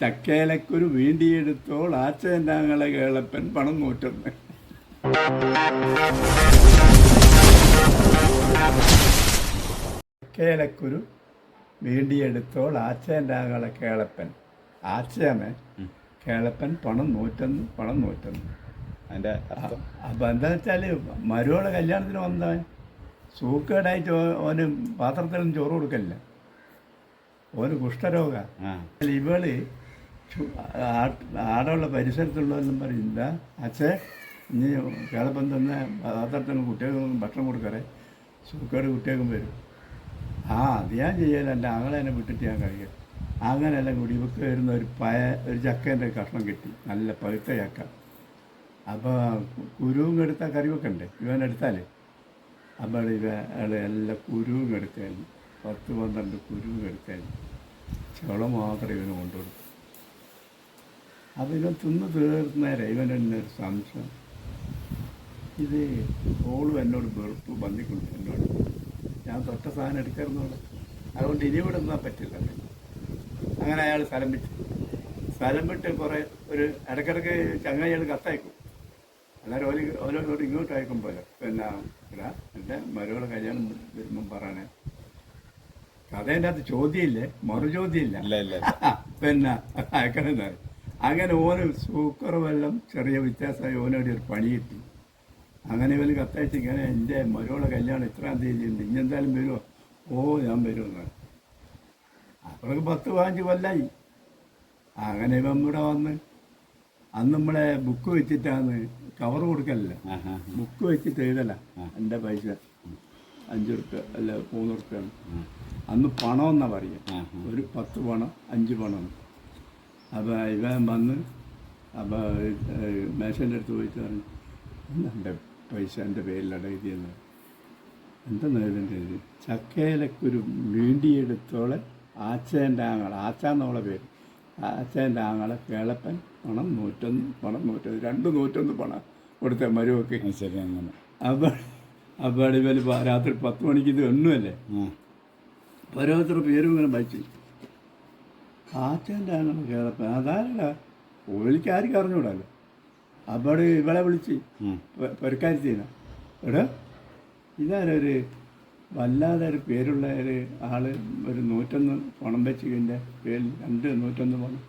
ചക്കേലക്കുരു വീണ്ടിയെടുത്തോൾ ആച്ചേന്റാങ്ങളെ കേളപ്പൻ പണം നൂറ്റൊന്ന് ചക്കേലക്കുരു വീണ്ടിയെടുത്തോൾ ആച്ചേന്റാങ്ങളെ കേളപ്പൻ. ആച്ചയമേ കേളപ്പൻ പണം നൂറ്റൊന്ന് പണം നൂറ്റൊന്ന്. അതിന്റെ അപ്പം എന്താ വെച്ചാൽ മരുവളെ കല്യാണത്തിന് വന്നവൻ? സൂക്കേടായിട്ട് ഓ- ഓന് പാത്രത്തിലും ചോറ് കൊടുക്കലില്ല. ഓന് കുഷ്ഠരോഗ. ഇവൾ ആടുള്ള പരിസരത്തുള്ളവരെല്ലാം പറയും എന്താ അച്ഛേ ഇനി കേളപ്പം തന്നെ പാത്രത്തിന് കുട്ടികൾക്കൊന്നും ഭക്ഷണം കൊടുക്കറേ സൂക്കേട് കുട്ടികൾക്കും വരും. ആ അത് ഞാൻ ചെയ്യല. എന്റെ ആങ്ങളെ എന്നെ വിട്ടിട്ട് ഞാൻ കഴിയും അങ്ങനെയെല്ലാം കൂടി ഇവക്ക് വരുന്ന ഒരു പയ ഒരു ചക്കേന്റെ കഷ്ണം കിട്ടി. നല്ല പഴുത്ത ചക്ക. അപ്പോൾ കുരുവും എടുത്താൽ കറി വെക്കണ്ടേ ഇവൻ എടുത്താൽ അപ്പോൾ ഇവ എല്ലാ കുരുവും എടുക്കായിരുന്നു പത്ത് പന്ത്രണ്ട് കുരുവും എടുക്കായിരുന്നു ചുള മാത്രം ഇവന് കൊണ്ടുകൊടുത്തു അപ്പോൾ ഇവൻ തിന്ന് തീർന്നേരെ ഇവൻ തന്നെ ഒരു സംശയം. ഇത് ഓളും എന്നോട് വെറുപ്പ് ബന്ധിക്കുന്നു എന്നോട്. ഞാൻ തൊട്ട സാധനം എടുക്കാറുന്നുള്ളു അതുകൊണ്ട് ഇനി ഇവിടെ നിന്നാൽ പറ്റില്ല. അങ്ങനെ അയാൾ സ്ഥലം വിട്ട്. സ്ഥലം വിട്ട് കുറേ ഒരു ഇടയ്ക്കിടയ്ക്ക് ചങ്ങായികൾ കത്തയക്കും. അന്നേരം ഓൽ ഓരോരോട് ഇങ്ങോട്ട് അയക്കുമ്പോൾ പിന്നെ ഇടാ എന്റെ മരുകളെ കല്യാണം വരുമ്പം പറയണേ. കഥേന്റെ അകത്ത് ചോദ്യമില്ലേ? മറു ചോദ്യമില്ല. ഇല്ല ഇല്ല പിന്നെ അയക്കണമെന്ന് അങ്ങനെ ഓന് സൂക്കർ വെള്ളം ചെറിയ വ്യത്യാസമായി ഓനോട് ഒരു പണി കിട്ടി. അങ്ങനെ ഇവന് കത്തയച്ച് ഇങ്ങനെ എന്റെ മരുകളെ കല്യാണം ഇത്രാം തീയതി ഉണ്ട്? ഇനി എന്തായാലും വരുമോ ഓ ഞാൻ വരുമെന്ന് അപ്പോഴൊക്കെ പത്ത് പതിനഞ്ച് കൊല്ലായി. അങ്ങനെ ഇവൻ ഇവിടെ വന്ന് അന്ന് നമ്മളെ ബുക്ക് വെച്ചിട്ടാണ് കവർ കൊടുക്കലില്ല. ബുക്ക് വെച്ചിട്ട് എഴുതല. എന്റെ പൈസ. അഞ്ച് റുപ്യ അല്ല മൂന്ന് റുപ്യ അന്ന് പണം എന്നാ പറയുക ഒരു പത്ത് പണം അഞ്ച് പണം. അപ്പോൾ ഇവൻ വന്ന് അപ്പോൾ മേശന്റെ അടുത്ത് പോയിട്ട് പറഞ്ഞു "ഇന്ന് എന്റെ പൈസ എന്റെ പേരിലട എഴുതിയെന്ന്? എന്തെന്ന് എഴുതേണ്ട എഴുതി ചക്കയിലക്കൊരു വീണ്ടിയെടുത്തോളെ ആച്ചേന്റെ ആങ്ങളെ ആച്ചാന്നോളെ പേര്. ആച്ചേന്റെ ആങ്ങളെ കേളപ്പൻ പണം നൂറ്റൊന്ന് പണം നൂറ്റൊന്ന് രണ്ട് നൂറ്റൊന്ന് പണം കൊടുത്ത മരുവൊക്കെ. ശരി അങ്ങനെ. അപ്പോൾ അപ്പോൾ ഇവർ രാത്രി പത്ത് മണിക്ക് ഇത് എണ്ണുമല്ലേ ആ. ഓരോരുത്തരുടെ പേരും ഇങ്ങനെ വായിച്ചു. ആച്ചന്റെ ആങ്ങളെ കേളപ്പൻ. അതാരല്ല ഓലിക്ക് ആർക്കും അറിഞ്ഞൂടാല്ലോ അപ്പോൾ ഇവളെ വിളിച്ച് പെരക്കാരി ചെയ്യുന്ന. എടാ ഇതാരൊരു വല്ലാതെ ഒരു പേരുള്ള ഒരു ആൾ ഒരു നൂറ്റൊന്ന് പണം വെച്ചതിന്റെ പേരിൽ രണ്ട് നൂറ്റൊന്ന് പണം.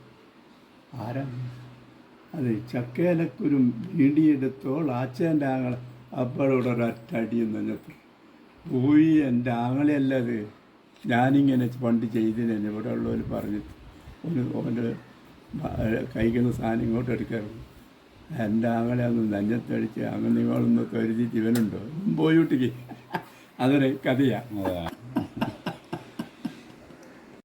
ആരാ? അത് ചക്കേലക്കുരും വീണ്ടിയെടുത്തോൾ ആച്ചേന്റെ ആങ്ങളെ. അപ്പോഴോടെ ഒരൊറ്റ അടിയെന്ന് പറഞ്ഞപ്പോൾ പോയി എന്റെ ആങ്ങളെയല്ല അത്? ഞാനിങ്ങനെ പണ്ട് ചെയ്തിനെ ഇവിടെ ഉള്ളവർ പറഞ്ഞിട്ട് ഒരു ഓന്റെ കഴിക്കുന്ന സാധനം ഇങ്ങോട്ട് എടുക്കാറുണ്ട്. എന്റെ ആങ്ങളെ ഒന്ന് നെഞ്ഞത്തടിച്ച് അങ്ങനെ നിങ്ങളൊന്ന് കരുതി ഇവനുണ്ടോ പോയി വിട്ടിക്ക് അതൊരു കഥയാണ്